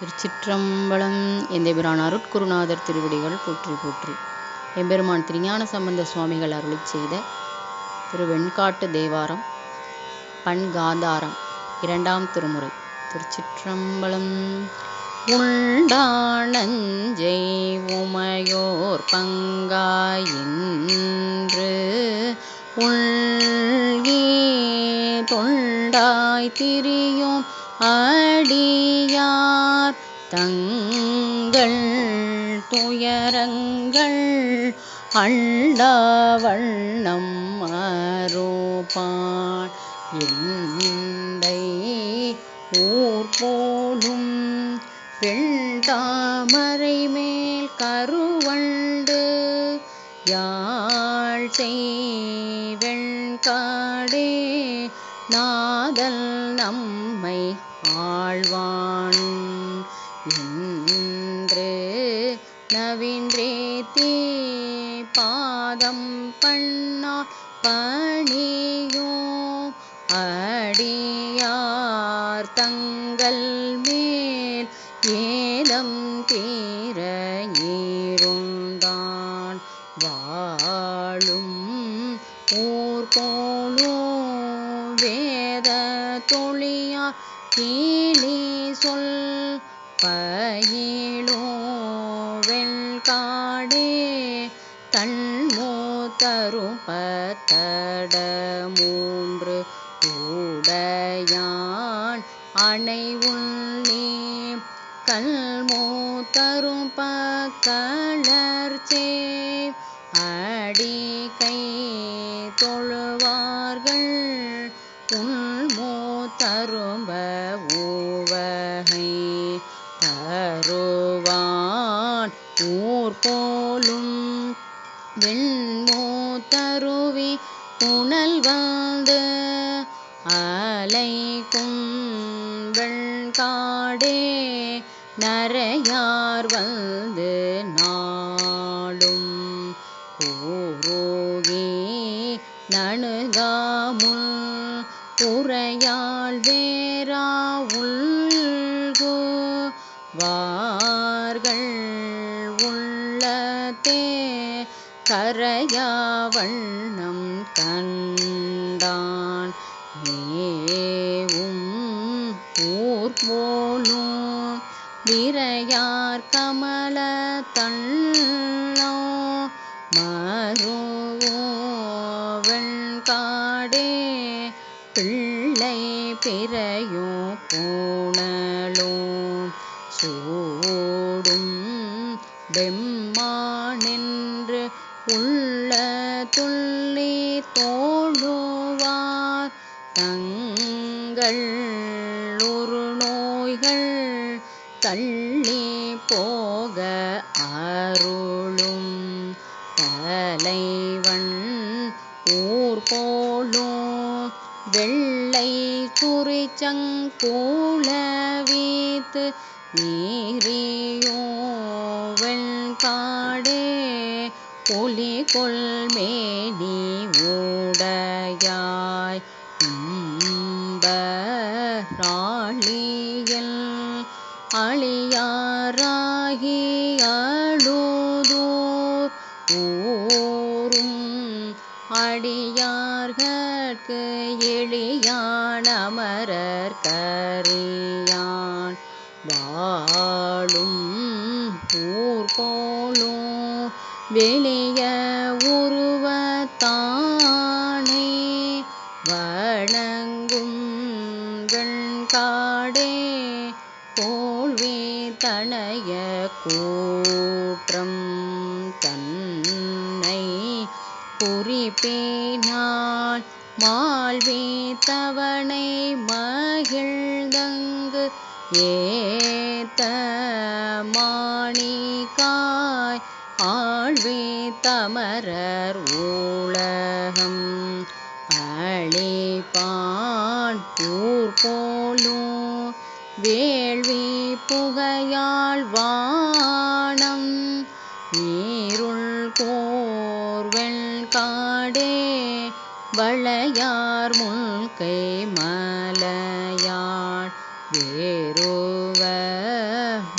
திருச்சிற்றம்பலம் எந்தெபிரான் அருட்குருநாதர் திருவடிகள் போற்றி போற்றி. எம்பெருமான் திருஞான சம்பந்த சுவாமிகள் அருளி செய்த திரு வெண்காட்டு தேவாரம் பண்காந்தாரம் இரண்டாம் திருமுறை திருச்சிற்றம்பலம். உண்டானஞ்சை உமையோர் பங்காயின்று உள்கி தொண்டாய் திரியும் ஆ தங்கள் துயரங்கள் அண்டாவண்ணம் அரோபான் எந்தை ஊர் போலும் வெண்தாமரை மேல் கருவண்டு யாழ் செய் பண்ணா பணியோ அடியார் தங்கள் மேல் ஏலம் தீர ஈருந்தான் வாழும் ஊர் போலோ வேத தொழியா கீழே சொல் பயிலோ தருபத்தட மூன்று உடையான் அணை உள்ளே கல்மோ தரும் பக்கலர்ச்சே அடி கை தொழுவார்கள் உள்மோ தரும்ப ஊவகை தருவான். ஊர் போலும் வெண்மோ தருவி புனல் வந்து அலைக்கும் வெண்காடே நரையார் வந்து நாளும் ஊரோகி நணுகாமுள் புறையாள் வேரா உள்கோ வா கரையாவண்ணம் கண்டான். மேவும் ஊர் போலும் விரையார் கமல தள்ளோ மருவோ வெண்காடே பிள்ளை பிறையோ பூணலோ சூ தள்ளி போக அருளும் தலைவன் ஊர் போலும் வெள்ளை குறிச்சங்கூல வீத்து நீரியோ வெண்காடே ஒலி கொள்மேனி அழியாராகி அழுதூர் ஊரும் அடியார்கட்கு எளியான் அமரர் கரியான். வாழும் ஊர் போலும் வெளிய ஊர் தனைய கூற்றம் தன்னை குறிப்பேனால் மால்வே தவணை மகிழ்ந்தங்கு ஏத்த மாணிக்காய் ஆழ்வே தமரர் ஊழகம் அழிப்பான். ஊர் போலும் வே புகையால் வானம் நீருள் கோர்வெள் காடே வளையார் முன்கை மலையாள் வேறுவ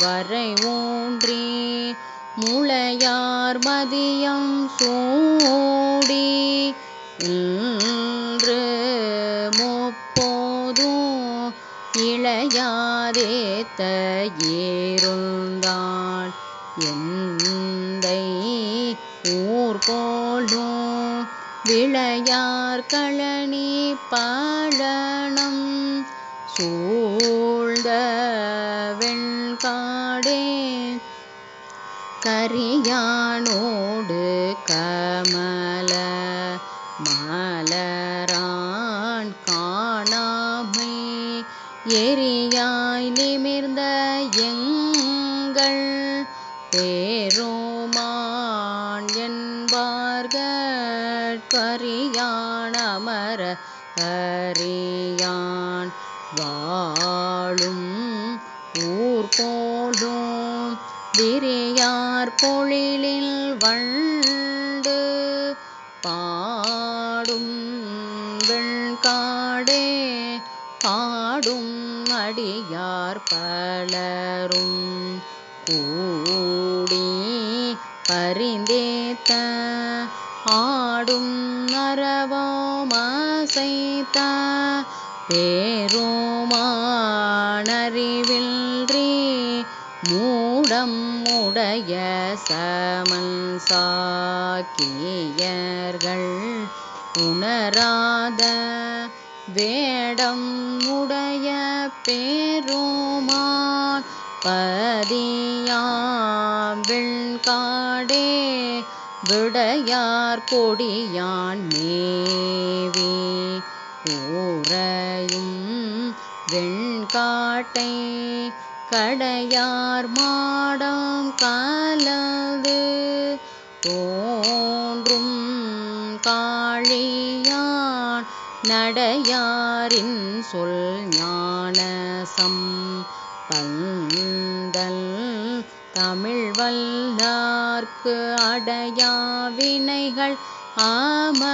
வரை ஊன்றி முளையார் மதியம் சூ இளையாதேத்த ஏருந்தாள் எந்தை ஊர் போலும் விளையார் கழனி பழனம். சூழ்ந்த வெண்காடே கரியானோடு கமல நிமிர்ந்த எங்கள் பேரோமான் என்பார்கள். கரியான் அமர அறியான் வாழும் ஊர் போலும் விரியார் பொழிலில் வள் பலரும் கூடி பரிந்தேத்த ஆடும் நரவமசைத்த பேருமானறிவில்றி மூடம் உடைய சமன் சாக்கியர்கள் உணராத வேடம் உடைய பேரும் பதியாம் வெண்காடே விடையார் கொடியான் மேவி. ஊரையும் வெண்காட்டை கடையார் மாடம் கலந்து தோன்றும் காளியான் நடையாரின் சொல் ஞானசம் பங்கு பந்தல் தமிழ் வல்லார்க்கு அடையா வினைகள் ஆமரலோகம்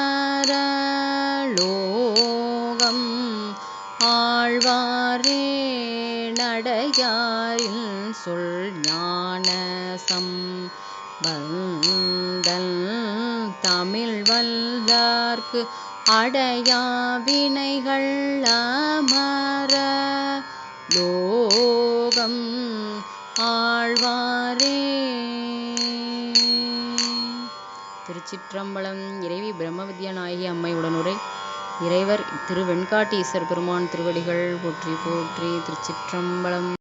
ஆழ்வாரே நடையாரில் சொல் ஞானசம் வந்தல் தமிழ் வல்லார்க்கு அடையா வினைகள் அமர லோ திருச்சிற்றம்பலம் இறைவி பிரம்மவித்யா நாயகி அம்மை உடனுரை இறைவர் திரு வெண்காட்டீஸ்வர் பெருமான் திருவடிகள் போற்றி போற்றி திருச்சிற்றம்பலம்.